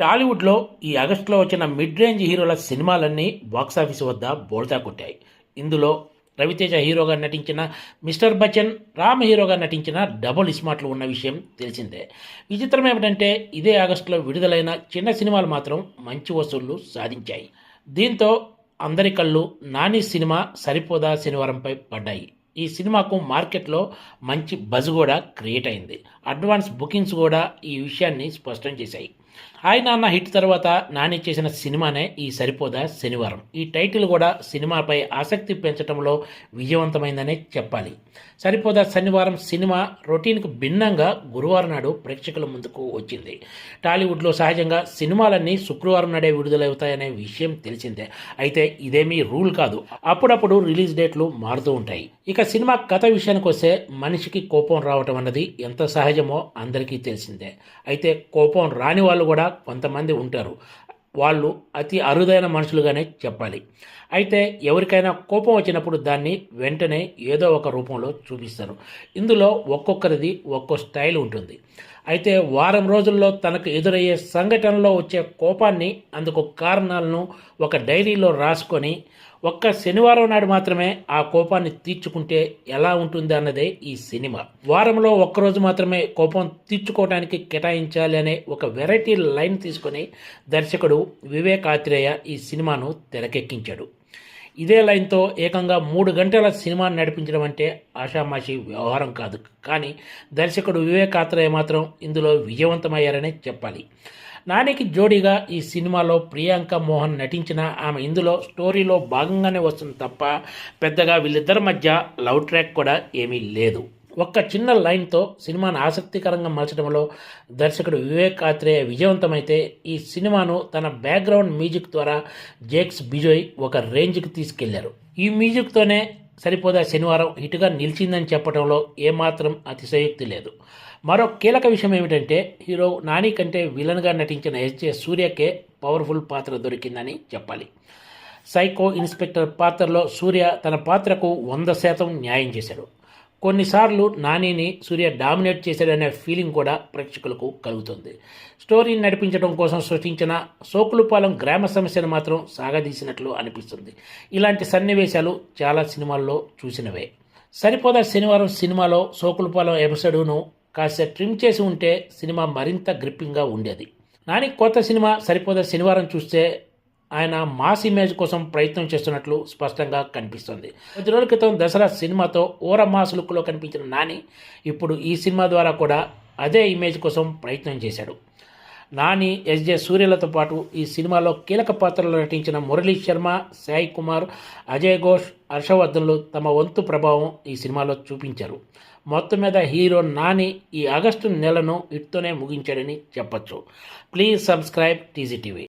టాలీవుడ్లో ఈ ఆగస్టులో వచ్చిన మిడ్ రేంజ్ హీరోల సినిమాలన్నీ బాక్సాఫీస్ వద్ద బోల్తా కొట్టాయి. ఇందులో రవితేజ హీరోగా నటించిన మిస్టర్ బచ్చన్ రామ్ హీరోగా నటించిన డబుల్ ఇస్మార్ట్లు ఉన్న విషయం తెలిసిందే. విచిత్రం ఏమిటంటే ఇదే ఆగస్టులో విడుదలైన చిన్న సినిమాలు మాత్రం మంచి వసూళ్ళు సాధించాయి. దీంతో అందరి కళ్ళు నాని సినిమా సరిపోదా శనివారంపై పడ్డాయి. ఈ సినిమాకు మార్కెట్లో మంచి బజ్ కూడా క్రియేట్ అయింది. అడ్వాన్స్ బుకింగ్స్ కూడా ఈ విషయాన్ని స్పష్టం చేశాయి. హాయ్ నాన్న హిట్ తర్వాత నాని చేసిన సినిమానే ఈ సరిపోదా శనివారం. ఈ టైటిల్ కూడా సినిమాపై ఆసక్తి పెంచడంలో విజయవంతమైందనే చెప్పాలి. సరిపోదా శనివారం సినిమా రొటీన్కు భిన్నంగా గురువారం నాడు ప్రేక్షకుల ముందుకు వచ్చింది. టాలీవుడ్లో సహజంగా సినిమాలన్నీ శుక్రవారం నాడే విడుదలవుతాయనే విషయం తెలిసిందే. అయితే ఇదేమీ రూల్ కాదు. అప్పుడప్పుడు రిలీజ్ డేట్లు మారుతూ ఉంటాయి. ఇక సినిమా కథ విషయానికి వస్తే మనిషికి కోపం రావటం అన్నది ఎంత సహజమో అందరికీ తెలిసిందే. అయితే కోపం రాని వాళ్ళు కూడా కొంతమంది ఉంటారు. వాళ్ళు అతి అరుదైన మనుషులుగానే చెప్పాలి. అయితే ఎవరికైనా కోపం వచ్చినప్పుడు దాన్ని వెంటనే ఏదో ఒక రూపంలో చూపిస్తారు. ఇందులో ఒక్కొక్కరిది ఒక్కో స్టైల్ ఉంటుంది. అయితే వారం రోజుల్లో తనకు ఎదురయ్యే సంఘటనలో వచ్చే కోపాన్ని అందుకు కారణాలను ఒక డైరీలో రాసుకొని ఒక్క శనివారం నాడు మాత్రమే ఆ కోపాన్ని తీర్చుకుంటే ఎలా ఉంటుంది అన్నదే ఈ సినిమా. వారంలో ఒక్కరోజు మాత్రమే కోపం తీర్చుకోవడానికి కేటాయించాలి అనే ఒక వెరైటీ లైన్ తీసుకొని దర్శకుడు వివేక్ ఆత్రేయ ఈ సినిమాను తెరకెక్కించాడు. ఇదే లైన్తో ఏకంగా మూడు గంటల సినిమా నడిపించడం అంటే ఆషామాషి వ్యవహారం కాదు. కానీ దర్శకుడు వివేక్ ఆత్రేయ మాత్రం ఇందులో విజయవంతమయ్యారనే చెప్పాలి. నానికి జోడీగా ఈ సినిమాలో ప్రియాంక మోహన్ నటించిన ఆమె ఇందులో స్టోరీలో భాగంగానే వస్తుంది తప్ప పెద్దగా వీళ్ళిద్దరి మధ్య లవ్ ట్రాక్ కూడా ఏమీ లేదు. ఒక్క చిన్న లైన్తో సినిమాను ఆసక్తికరంగా మలచడంలో దర్శకుడు వివేక్ ఆత్రేయ విజయవంతమైతే ఈ సినిమాను తన బ్యాక్గ్రౌండ్ మ్యూజిక్ ద్వారా జేక్స్ బిజోయ్ ఒక రేంజ్కి తీసుకెళ్ళారు. ఈ మ్యూజిక్తోనే సరిపోదా శనివారం హిట్గా నిలిచిందని చెప్పడంలో ఏమాత్రం అతిశయోక్తి లేదు. మరో కీలక విషయం ఏమిటంటే హీరో నాని కంటే విలన్గా నటించిన ఎస్జే సూర్యకే పవర్ఫుల్ పాత్ర దొరికిందని చెప్పాలి. సైకో ఇన్స్పెక్టర్ పాత్రలో సూర్య తన పాత్రకు వంద శాతం న్యాయం చేశాడు. కొన్నిసార్లు నానిని సూర్య డామినేట్ చేశాడనే ఫీలింగ్ కూడా ప్రేక్షకులకు కలుగుతుంది. స్టోరీని నడిపించడం కోసం సృష్టించిన సోకులుపాలెం గ్రామ సమస్యను మాత్రం సాగదీసినట్లు అనిపిస్తుంది. ఇలాంటి సన్నివేశాలు చాలా సినిమాల్లో చూసినవే. సరిపోదా శనివారం సినిమాలో సోకులుపాలెం ఎపిసోడ్ను కాస్త ట్రిమ్ చేసి ఉంటే సినిమా మరింత గ్రిప్పింగ్గా ఉండేది. నాని కొత్త సినిమా సరిపోదా శనివారం చూస్తే ఆయన మాస్ ఇమేజ్ కోసం ప్రయత్నం చేస్తున్నట్లు స్పష్టంగా కనిపిస్తుంది. కొద్ది రోజుల క్రితం దసరా సినిమాతో ఓర మాస్ లుక్లో కనిపించిన నాని ఇప్పుడు ఈ సినిమా ద్వారా కూడా అదే ఇమేజ్ కోసం ప్రయత్నం చేశాడు. నాని ఎస్జే సూర్యలతో పాటు ఈ సినిమాలో కీలక పాత్రలో నటించిన మురళీ శర్మ సాయి కుమార్ అజయ్ ఘోష్ హర్షవర్ధన్లు తమ వంతు ప్రభావం ఈ సినిమాలో చూపించారు. మొత్తం మీద హీరో నాని ఈ ఆగస్టు నెలను ఇట్తోనే ముగించాడని చెప్పచ్చు. Please subscribe TG TV.